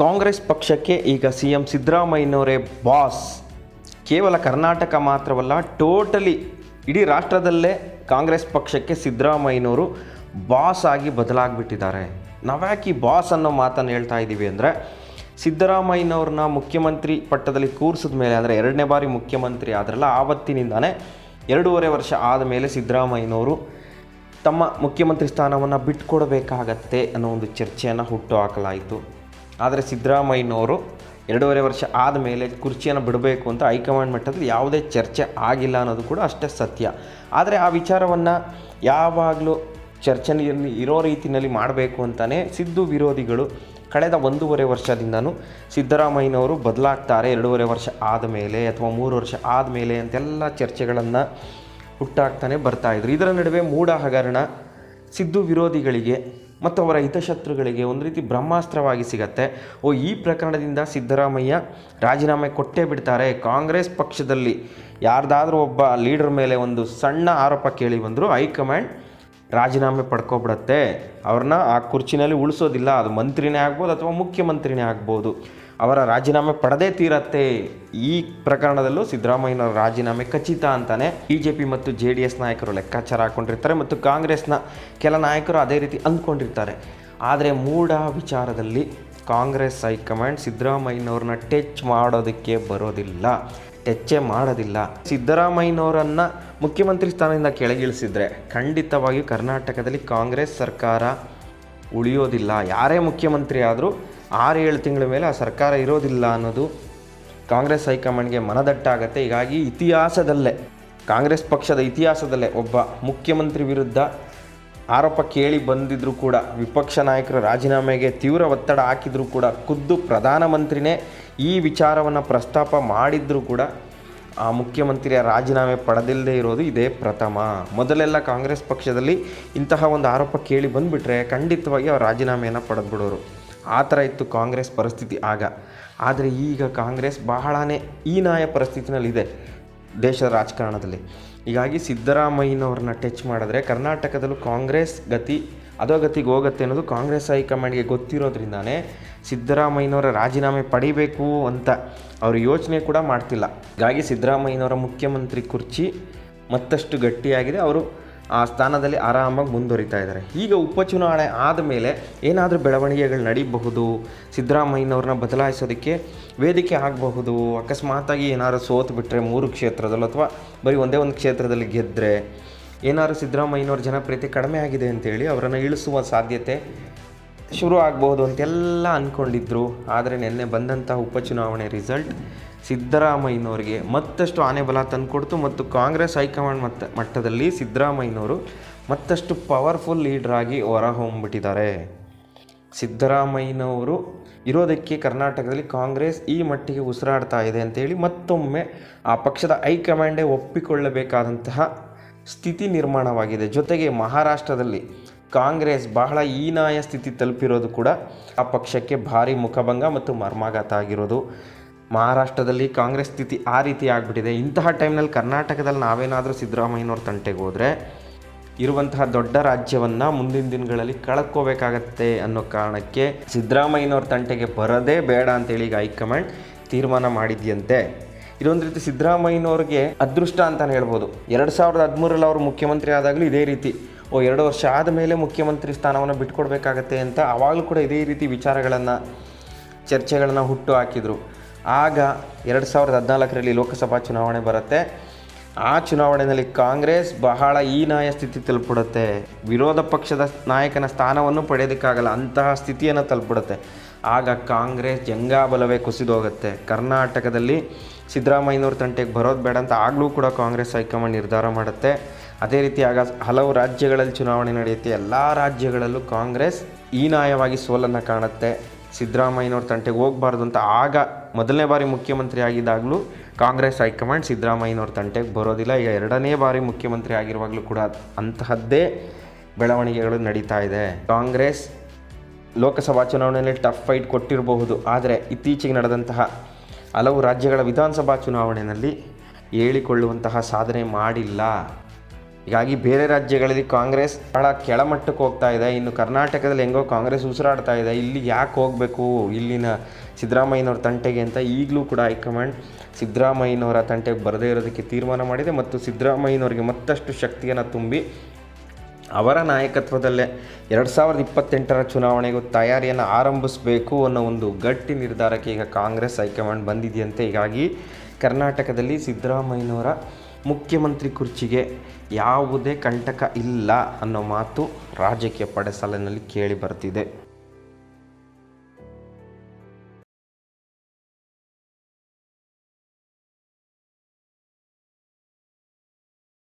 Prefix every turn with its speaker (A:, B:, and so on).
A: ಕಾಂಗ್ರೆಸ್ ಪಕ್ಷಕ್ಕೆ ಈಗ C M ಸಿದ್ದರಾಮಯ್ಯನವರೇ ಬಾಸ್. ಕೇವಲ ಕರ್ನಾಟಕ ಮಾತ್ರವಲ್ಲ, ಟೋಟಲಿ ಇಡೀ ರಾಷ್ಟ್ರದಲ್ಲೇ ಕಾಂಗ್ರೆಸ್ ಪಕ್ಷಕ್ಕೆ ಸಿದ್ದರಾಮಯ್ಯನವರು ಬಾಸ್ ಆಗಿ ಬದಲಾಗಿಬಿಟ್ಟಿದ್ದಾರೆ. ನಾವ್ಯಾಕೆ ಬಾಸ್ ಅನ್ನೋ ಮಾತನ್ನು ಹೇಳ್ತಾ ಇದ್ದೀವಿ ಅಂದರೆ, ಸಿದ್ದರಾಮಯ್ಯನವ್ರನ್ನ ಮುಖ್ಯಮಂತ್ರಿ ಪಟ್ಟದಲ್ಲಿ ಕೂರಿಸಿದ ಮೇಲೆ ಅಂದರೆ ಎರಡನೇ ಬಾರಿ ಮುಖ್ಯಮಂತ್ರಿ ಆದ್ರಲ್ಲ, ಆವತ್ತಿನಿಂದಾನೇ ಎರಡೂವರೆ ವರ್ಷ ಆದ ಮೇಲೆ ಸಿದ್ದರಾಮಯ್ಯನವರು ತಮ್ಮ ಮುಖ್ಯಮಂತ್ರಿ ಸ್ಥಾನವನ್ನು ಬಿಟ್ಕೊಡಬೇಕಾಗತ್ತೆ ಅನ್ನೋ ಒಂದು ಚರ್ಚೆಯನ್ನು ಹುಟ್ಟು ಹಾಕಲಾಯಿತು. ಆದರೆ ಸಿದ್ದರಾಮಯ್ಯನವರು ಎರಡೂವರೆ ವರ್ಷ ಆದಮೇಲೆ ಕುರ್ಚಿಯನ್ನು ಬಿಡಬೇಕು ಅಂತ ಹೈಕಮಾಂಡ್ ಮಟ್ಟದಲ್ಲಿ ಯಾವುದೇ ಚರ್ಚೆ ಆಗಿಲ್ಲ ಅನ್ನೋದು ಕೂಡ ಅಷ್ಟೇ ಸತ್ಯ. ಆದರೆ ಆ ವಿಚಾರವನ್ನು ಯಾವಾಗಲೂ ಚರ್ಚೆಯಲ್ಲಿ ಇರೋ ರೀತಿಯಲ್ಲಿ ಮಾಡಬೇಕು ಅಂತಲೇ ಸಿದ್ದು ವಿರೋಧಿಗಳು ಕಳೆದ ಒಂದೂವರೆ ವರ್ಷದಿಂದನೂ ಸಿದ್ದರಾಮಯ್ಯನವರು ಬದಲಾಗ್ತಾರೆ. ಎರಡೂವರೆ ವರ್ಷ ಆದಮೇಲೆ ಅಥವಾ ಮೂರು ವರ್ಷ ಆದಮೇಲೆ ಅಂತೆಲ್ಲ ಚರ್ಚೆಗಳನ್ನು ಹುಟ್ಟಾಗ್ತಾನೆ ಬರ್ತಾಯಿದ್ರು ಇದರ ನಡುವೆ ಮೂಢ ಹಗರಣ ಸಿದ್ದು ವಿರೋಧಿಗಳಿಗೆ ಮತ್ತು ಅವರ ಹಿತಶತ್ರುಗಳಿಗೆ ಒಂದು ರೀತಿ ಬ್ರಹ್ಮಾಸ್ತ್ರವಾಗಿ ಸಿಗತ್ತೆ. ಓ, ಈ ಪ್ರಕರಣದಿಂದ ಸಿದ್ದರಾಮಯ್ಯ ರಾಜೀನಾಮೆ ಕೊಟ್ಟೇ ಬಿಡ್ತಾರೆ. ಕಾಂಗ್ರೆಸ್ ಪಕ್ಷದಲ್ಲಿ ಯಾರ್ದಾದ್ರೂ ಒಬ್ಬ ಲೀಡರ್ ಮೇಲೆ ಒಂದು ಸಣ್ಣ ಆರೋಪ ಕೇಳಿ ಬಂದರೂ ಹೈಕಮಾಂಡ್ ರಾಜೀನಾಮೆ ಪಡ್ಕೊಬಿಡತ್ತೆ. ಅವ್ರನ್ನ ಆ ಕುರ್ಚಿನಲ್ಲಿ ಉಳಿಸೋದಿಲ್ಲ. ಅದು ಮಂತ್ರಿನೇ ಆಗ್ಬೋದು ಅಥವಾ ಮುಖ್ಯಮಂತ್ರಿನೇ ಆಗ್ಬೋದು. ಅವರ ರಾಜೀನಾಮೆ ಪಡೆದೇ ತೀರತ್ತೆ. ಈ ಪ್ರಕರಣದಲ್ಲೂ ಸಿದ್ದರಾಮಯ್ಯನವರ ರಾಜೀನಾಮೆ ಖಚಿತ ಅಂತಾನೆ ಬಿಜೆಪಿ ಮತ್ತು ಜೆ ಡಿ ಎಸ್ ನಾಯಕರು ಲೆಕ್ಕಾಚಾರ ಹಾಕ್ಕೊಂಡಿರ್ತಾರೆ ಮತ್ತು ಕಾಂಗ್ರೆಸ್ನ ಕೆಲ ನಾಯಕರು ಅದೇ ರೀತಿ ಅಂದ್ಕೊಂಡಿರ್ತಾರೆ. ಆದರೆ ಮೂಢ ವಿಚಾರದಲ್ಲಿ ಕಾಂಗ್ರೆಸ್ ಹೈಕಮಾಂಡ್ ಸಿದ್ದರಾಮಯ್ಯನವ್ರನ್ನ ಟಚ್ ಮಾಡೋದಕ್ಕೆ ಬರೋದಿಲ್ಲ, ಟಚ್ಚೇ ಮಾಡೋದಿಲ್ಲ. ಸಿದ್ದರಾಮಯ್ಯನವರನ್ನು ಮುಖ್ಯಮಂತ್ರಿ ಸ್ಥಾನದಿಂದ ಕೆಳಗಿಳಿಸಿದರೆ ಖಂಡಿತವಾಗಿಯೂ ಕರ್ನಾಟಕದಲ್ಲಿ ಕಾಂಗ್ರೆಸ್ ಸರ್ಕಾರ ಉಳಿಯೋದಿಲ್ಲ. ಯಾರೇ ಮುಖ್ಯಮಂತ್ರಿ ಆದರೂ ಆರು ಏಳು ತಿಂಗಳ ಮೇಲೆ ಆ ಸರ್ಕಾರ ಇರೋದಿಲ್ಲ ಅನ್ನೋದು ಕಾಂಗ್ರೆಸ್ ಹೈಕಮಾಂಡ್ಗೆ ಮನದಟ್ಟಾಗತ್ತೆ. ಹೀಗಾಗಿ ಇತಿಹಾಸದಲ್ಲೇ, ಕಾಂಗ್ರೆಸ್ ಪಕ್ಷದ ಇತಿಹಾಸದಲ್ಲೇ ಒಬ್ಬ ಮುಖ್ಯಮಂತ್ರಿ ವಿರುದ್ಧ ಆರೋಪ ಕೇಳಿ ಬಂದಿದ್ದರೂ ಕೂಡ, ವಿಪಕ್ಷ ನಾಯಕರು ರಾಜೀನಾಮೆಗೆ ತೀವ್ರ ಒತ್ತಡ ಹಾಕಿದರೂ ಕೂಡ, ಖುದ್ದು ಪ್ರಧಾನಮಂತ್ರಿನೇ ಈ ವಿಚಾರವನ್ನು ಪ್ರಸ್ತಾಪ ಮಾಡಿದ್ರೂ ಕೂಡ ಆ ಮುಖ್ಯಮಂತ್ರಿಯ ರಾಜೀನಾಮೆ ಪಡೆದಿಲ್ಲದೆ ಇರೋದು ಇದೇ ಪ್ರಥಮ. ಮೊದಲೆಲ್ಲ ಕಾಂಗ್ರೆಸ್ ಪಕ್ಷದಲ್ಲಿ ಇಂತಹ ಒಂದು ಆರೋಪ ಕೇಳಿ ಬಂದುಬಿಟ್ರೆ ಖಂಡಿತವಾಗಿ ಅವ್ರು ರಾಜೀನಾಮೆಯನ್ನು ಪಡೆದ್ಬಿಡೋರು. ಆ ಥರ ಇತ್ತು ಕಾಂಗ್ರೆಸ್ ಪರಿಸ್ಥಿತಿ ಆಗ. ಆದರೆ ಈಗ ಕಾಂಗ್ರೆಸ್ ಬಹಳನೇ ಹೀನಾಯ ಪರಿಸ್ಥಿತಿನಲ್ಲಿದೆ ದೇಶದ ರಾಜಕಾರಣದಲ್ಲಿ. ಹೀಗಾಗಿ ಸಿದ್ದರಾಮಯ್ಯನವ್ರನ್ನ ಟಚ್ ಮಾಡಿದ್ರೆ ಕರ್ನಾಟಕದಲ್ಲೂ ಕಾಂಗ್ರೆಸ್ ಗತಿ, ಅಧೋಗತಿಗೆ ಹೋಗುತ್ತೆ ಅನ್ನೋದು ಕಾಂಗ್ರೆಸ್ ಹೈಕಮಾಂಡ್ಗೆ ಗೊತ್ತಿರೋದ್ರಿಂದಾನೇ ಸಿದ್ದರಾಮಯ್ಯನವರ ರಾಜೀನಾಮೆ ಪಡಿಬೇಕು ಅಂತ ಅವರು ಯೋಚನೆ ಕೂಡ ಮಾಡ್ತಿಲ್ಲ. ಹೀಗಾಗಿ ಸಿದ್ದರಾಮಯ್ಯನವರ ಮುಖ್ಯಮಂತ್ರಿ ಕುರ್ಚಿ ಮತ್ತಷ್ಟು ಗಟ್ಟಿಯಾಗಿದೆ. ಅವರು ಆ ಸ್ಥಾನದಲ್ಲಿ ಆರಾಮಾಗಿ ಮುಂದುವರಿತಾ ಇದ್ದಾರೆ. ಈಗ ಉಪಚುನಾವಣೆ ಆದಮೇಲೆ ಏನಾದರೂ ಬೆಳವಣಿಗೆಗಳು ನಡೀಬಹುದು? ಸಿದ್ದರಾಮಯ್ಯನವ್ರನ್ನ ಬದಲಾಯಿಸೋದಕ್ಕೆ ವೇದಿಕೆ ಆಗಬಹುದು? ಅಕಸ್ಮಾತಾಗಿ ಏನಾದ್ರು ಸೋತು ಬಿಟ್ಟರೆ ಮೂರು ಕ್ಷೇತ್ರದಲ್ಲೂ ಅಥವಾ ಬರೀ ಒಂದೇ ಒಂದು ಕ್ಷೇತ್ರದಲ್ಲಿ ಗೆದ್ದರೆ ಏನಾದ್ರು ಸಿದ್ದರಾಮಯ್ಯನವ್ರ ಜನಪ್ರಿಯತೆ ಕಡಿಮೆ ಆಗಿದೆ ಅಂತೇಳಿ ಅವರನ್ನು ಇಳಿಸುವ ಸಾಧ್ಯತೆ ಶುರು ಆಗಬಹುದು ಅಂತೆಲ್ಲ ಅಂದ್ಕೊಂಡಿದ್ರು ಆದರೆ ನಿನ್ನೆ ಬಂದಂಥ ಉಪಚುನಾವಣೆ ರಿಸಲ್ಟ್ ಸಿದ್ದರಾಮಯ್ಯನವರಿಗೆ ಮತ್ತಷ್ಟು ಆನೆ ಬಲ ತಂದುಕೊಡ್ತು ಮತ್ತು ಕಾಂಗ್ರೆಸ್ ಹೈಕಮಾಂಡ್ ಮಟ್ಟ ಮಟ್ಟದಲ್ಲಿ ಸಿದ್ದರಾಮಯ್ಯನವರು ಮತ್ತಷ್ಟು ಪವರ್ಫುಲ್ ಲೀಡ್ರಾಗಿ ಹೊರಹೊಮ್ಮಿಬಿಟ್ಟಿದ್ದಾರೆ. ಸಿದ್ದರಾಮಯ್ಯನವರು ಇರೋದಕ್ಕೆ ಕರ್ನಾಟಕದಲ್ಲಿ ಕಾಂಗ್ರೆಸ್ ಈ ಮಟ್ಟಿಗೆ ಉಸಿರಾಡ್ತಾ ಇದೆ ಅಂತೇಳಿ ಮತ್ತೊಮ್ಮೆ ಆ ಪಕ್ಷದ ಹೈಕಮಾಂಡೇ ಒಪ್ಪಿಕೊಳ್ಳಬೇಕಾದಂತಹ ಸ್ಥಿತಿ ನಿರ್ಮಾಣವಾಗಿದೆ. ಜೊತೆಗೆ ಮಹಾರಾಷ್ಟ್ರದಲ್ಲಿ ಕಾಂಗ್ರೆಸ್ ಬಹಳ ಹೀನಾಯ ಸ್ಥಿತಿ ತಲುಪಿರೋದು ಕೂಡ ಆ ಪಕ್ಷಕ್ಕೆ ಭಾರಿ ಮುಖಭಂಗ ಮತ್ತು ಮರ್ಮಾಘಾತ ಆಗಿರೋದು. ಮಹಾರಾಷ್ಟ್ರದಲ್ಲಿ ಕಾಂಗ್ರೆಸ್ ಸ್ಥಿತಿ ಆ ರೀತಿ ಆಗಿಬಿಟ್ಟಿದೆ. ಇಂತಹ ಟೈಮ್ನಲ್ಲಿ ಕರ್ನಾಟಕದಲ್ಲಿ ನಾವೇನಾದರೂ ಸಿದ್ದರಾಮಯ್ಯನವ್ರ ತಂಟೆಗೆ ಹೋದರೆ ಇರುವಂತಹ ದೊಡ್ಡ ರಾಜ್ಯವನ್ನು ಮುಂದಿನ ದಿನಗಳಲ್ಲಿ ಕಳ್ಕೋಬೇಕಾಗತ್ತೆ ಅನ್ನೋ ಕಾರಣಕ್ಕೆ ಸಿದ್ದರಾಮಯ್ಯನವ್ರ ತಂಟೆಗೆ ಬರೋದೇ ಬೇಡ ಅಂತೇಳಿ ಈಗ ಹೈಕಮಾಂಡ್ ತೀರ್ಮಾನ ಮಾಡಿದೆಯಂತೆ. ಇದೊಂದು ರೀತಿ ಸಿದ್ದರಾಮಯ್ಯನವ್ರಿಗೆ ಅದೃಷ್ಟ ಅಂತಲೇ ಹೇಳ್ಬೋದು. ಎರಡು ಸಾವಿರದ ಹದಿಮೂರಲ್ಲಿ ಅವರು ಮುಖ್ಯಮಂತ್ರಿ ಆದಾಗಲೂ ಇದೇ ರೀತಿ. ಓ, ಎರಡು ವರ್ಷ ಆದ ಮೇಲೆ ಮುಖ್ಯಮಂತ್ರಿ ಸ್ಥಾನವನ್ನು ಬಿಟ್ಕೊಡ್ಬೇಕಾಗತ್ತೆ ಅಂತ ಆವಾಗಲೂ ಕೂಡ ಇದೇ ರೀತಿ ವಿಚಾರಗಳನ್ನು, ಚರ್ಚೆಗಳನ್ನು ಹುಟ್ಟು ಹಾಕಿದರು. ಆಗ ಎರಡು ಸಾವಿರದ ಹದಿನಾಲ್ಕರಲ್ಲಿ ಲೋಕಸಭಾ ಚುನಾವಣೆ ಬರುತ್ತೆ. ಆ ಚುನಾವಣೆಯಲ್ಲಿ ಕಾಂಗ್ರೆಸ್ ಬಹಳ ಹೀನಾಯ ಸ್ಥಿತಿ ತಲುಪಿಡುತ್ತೆ ವಿರೋಧ ಪಕ್ಷದ ನಾಯಕನ ಸ್ಥಾನವನ್ನು ಪಡೆಯೋದಕ್ಕಾಗಲ್ಲ, ಅಂತಹ ಸ್ಥಿತಿಯನ್ನು ತಲುಪಿಡುತ್ತೆ ಆಗ ಕಾಂಗ್ರೆಸ್ ಜಂಗಾಬಲವೇ ಕುಸಿದೋಗುತ್ತೆ ಕರ್ನಾಟಕದಲ್ಲಿ ಸಿದ್ದರಾಮಯ್ಯನವ್ರ ತಂಟೆಗೆ ಬರೋದು ಬೇಡ ಅಂತ ಆಗಲೂ ಕೂಡ ಕಾಂಗ್ರೆಸ್ ಹೈಕಮಾಂಡ್ ನಿರ್ಧಾರ ಮಾಡುತ್ತೆ. ಅದೇ ರೀತಿ ಹಲವು ರಾಜ್ಯಗಳಲ್ಲಿ ಚುನಾವಣೆ ನಡೆಯುತ್ತೆ. ಎಲ್ಲ ರಾಜ್ಯಗಳಲ್ಲೂ ಕಾಂಗ್ರೆಸ್ ಹೀನಾಯವಾಗಿ ಸೋಲನ್ನು ಕಾಣುತ್ತೆ. ಸಿದ್ದರಾಮಯ್ಯನವ್ರ ತಂಟೆಗೆ ಹೋಗಬಾರ್ದು ಅಂತ ಆಗ ಮೊದಲನೇ ಬಾರಿ ಮುಖ್ಯಮಂತ್ರಿ ಆಗಿದ್ದಾಗಲೂ ಕಾಂಗ್ರೆಸ್ ಹೈಕಮಾಂಡ್ ಸಿದ್ದರಾಮಯ್ಯನವ್ರ ತಂಟೆಗೆ ಬರೋದಿಲ್ಲ. ಈಗ ಎರಡನೇ ಬಾರಿ ಮುಖ್ಯಮಂತ್ರಿ ಆಗಿರುವಾಗಲೂ ಕೂಡ ಅಂತಹದ್ದೇ ಬೆಳವಣಿಗೆಗಳು ನಡೀತಾ ಇದೆ. ಕಾಂಗ್ರೆಸ್ ಲೋಕಸಭಾ ಚುನಾವಣೆಯಲ್ಲಿ ಟಫ್ ಫೈಟ್ ಕೊಟ್ಟಿರಬಹುದು. ಆದರೆ ಇತ್ತೀಚೆಗೆ ನಡೆದಂತಹ ಹಲವು ರಾಜ್ಯಗಳ ವಿಧಾನಸಭಾ ಚುನಾವಣೆಯಲ್ಲಿ ಹೇಳಿಕೊಳ್ಳುವಂತಹ ಸಾಧನೆ ಮಾಡಿಲ್ಲ. ಹೀಗಾಗಿ ಬೇರೆ ರಾಜ್ಯಗಳಲ್ಲಿ ಕಾಂಗ್ರೆಸ್ ಬಹಳ ಕೆಳಮಟ್ಟಕ್ಕೆ ಹೋಗ್ತಾ ಇದೆ. ಇನ್ನು ಕರ್ನಾಟಕದಲ್ಲಿ ಹೆಂಗೋ ಕಾಂಗ್ರೆಸ್ ಉಸಿರಾಡ್ತಾ ಇದೆ. ಇಲ್ಲಿ ಯಾಕೆ ಹೋಗಬೇಕು? ಇಲ್ಲಿನ ಸಿದ್ದರಾಮಯ್ಯನವ್ರ ತಂಟೆಗೆ ಅಂತ ಈಗಲೂ ಕೂಡ ಹೈಕಮಾಂಡ್ ಸಿದ್ದರಾಮಯ್ಯನವರ ತಂಟೆಗೆ ಬರದೇ ಇರೋದಕ್ಕೆ ತೀರ್ಮಾನ ಮಾಡಿದೆ. ಮತ್ತು ಸಿದ್ದರಾಮಯ್ಯನವರಿಗೆ ಮತ್ತಷ್ಟು ಶಕ್ತಿಯನ್ನು ತುಂಬಿ ಅವರ ನಾಯಕತ್ವದಲ್ಲೇ ಎರಡು ಸಾವಿರದ ಇಪ್ಪತ್ತೆಂಟರ ಚುನಾವಣೆಗೂ ತಯಾರಿಯನ್ನು ಆರಂಭಿಸಬೇಕು ಅನ್ನೋ ಒಂದು ಗಟ್ಟಿ ನಿರ್ಧಾರಕ್ಕೆ ಈಗ ಕಾಂಗ್ರೆಸ್ ಹೈಕಮಾಂಡ್ ಬಂದಿದೆಯಂತೆ. ಹೀಗಾಗಿ ಕರ್ನಾಟಕದಲ್ಲಿ ಸಿದ್ದರಾಮಯ್ಯನವರ ಮುಖ್ಯಮಂತ್ರಿ ಕುರ್ಚಿಗೆ ಯಾವುದೇ ಕಂಟಕ ಇಲ್ಲ ಅನ್ನೋ ಮಾತು ರಾಜಕೀಯ ಪಡೆಸಾಲಿನಲ್ಲಿ ಕೇಳಿ ಬರ್ತಿದೆ.